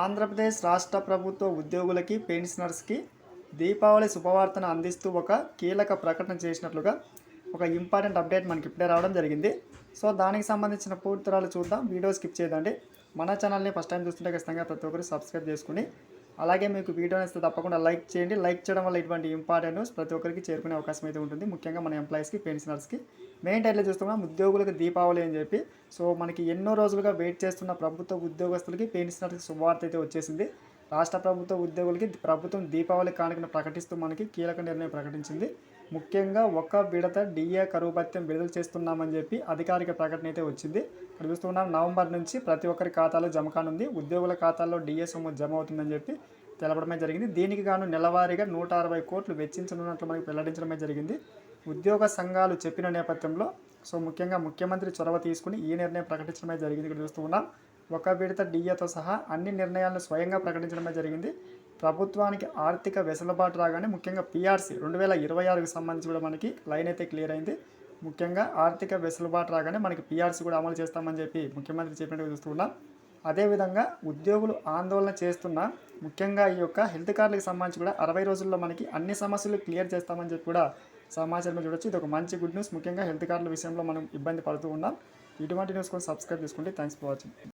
ఆంధ్రప్రదేశ్ రాష్ట్ర ప్రభుత్వ ఉద్యోగులకి పెన్షనర్స్కి దీపావళి శుభవార్తను అందిస్తూ ఒక కీలక ప్రకటన చేసినట్లుగా ఒక ఇంపార్టెంట్ అప్డేట్ మనకి ఇప్పుడే రావడం జరిగింది. సో దానికి సంబంధించిన పూర్తిరాలు చూద్దాం. వీడియో స్కిప్ చేయదండి. మన ఛానల్ని ఫస్ట్ టైం చూస్తుంటే ఖచ్చితంగా ప్రతి ఒక్కరు సబ్స్క్రైబ్ చేసుకుని అలాగే మీకు వీడియో నచ్చితే తప్పకుండా లైక్ చేయండి. లైక్ చేయడం వల్ల ఇటువంటి ఇంపార్టెంట్ న్యూస్ ప్రతి ఒక్కరికి చేరుకునే అవకాశం అయితే ఉంటుంది. ముఖ్యంగా మన ఎంప్లాయీస్కి పెన్షనర్స్కి. మెయిన్ టైట్లో చూస్తున్నాం ఉద్యోగులకు దీపావళి అని చెప్పి. సో మనకి ఎన్నో రోజులుగా వెయిట్ చేస్తున్న ప్రభుత్వ ఉద్యోగస్తులకి పెన్షనర్స్కి శుభవార్త అయితే వచ్చేసింది. రాష్ట్ర ప్రభుత్వ ఉద్యోగులకి ప్రభుత్వం దీపావళి కానుకను ప్రకటిస్తూ మనకి కీలక నిర్ణయం ప్రకటించింది. ముఖ్యంగా ఒక్క విడత డిఏ కరువు భత్యం విడుదల చేస్తున్నామని చెప్పి అధికారిక ప్రకటన అయితే వచ్చింది. ఇక్కడ చూస్తున్నాం నవంబర్ నుంచి ప్రతి ఒక్కరి ఖాతాలో జమ కానుంది. ఉద్యోగుల ఖాతాల్లో డిఏ సొమ్ము జమ అవుతుందని చెప్పి తెలపడమే జరిగింది. దీనికి గాను నెలవారీగా నూట అరవై కోట్లు వెచ్చించనున్నట్లు మనకి వెల్లడించడమే జరిగింది. ఉద్యోగ సంఘాలు చెప్పిన నేపథ్యంలో సో ముఖ్యంగా ముఖ్యమంత్రి చొరవ తీసుకుని ఈ నిర్ణయం ప్రకటించడమే జరిగింది. ఇక్కడ చూస్తూ ఉన్నాం ఒక విడత డిఏతో సహా అన్ని నిర్ణయాలను స్వయంగా ప్రకటించడమే జరిగింది. ప్రభుత్వానికి ఆర్థిక వెసులుబాటు రాగానే ముఖ్యంగా పీఆర్సీ రెండు వేల ఇరవై ఆరుకి సంబంధించి కూడా మనకి లైన్ అయితే క్లియర్ అయింది. ముఖ్యంగా ఆర్థిక వెసులుబాటు రాగానే మనకి పిఆర్సీ కూడా అమలు చేస్తామని చెప్పి ముఖ్యమంత్రి చెప్పినట్టు చూస్తున్నాం. అదేవిధంగా ఉద్యోగులు ఆందోళన చేస్తున్న ముఖ్యంగా ఈ యొక్క హెల్త్ కార్డులకు సంబంధించి కూడా అరవై రోజుల్లో మనకి అన్ని సమస్యలు క్లియర్ చేస్తామని చెప్పి కూడా సమాచారం చూడొచ్చు. ఇది ఒక మంచి గుడ్ న్యూస్. ముఖ్యంగా హెల్త్ కార్డుల విషయంలో మనం ఇబ్బంది పడుతూ ఉన్నాం. ఇటువంటి న్యూస్ కోసం సబ్స్క్రైబ్ చేసుకుంటే థ్యాంక్స్ ఫర్ వాచింగ్.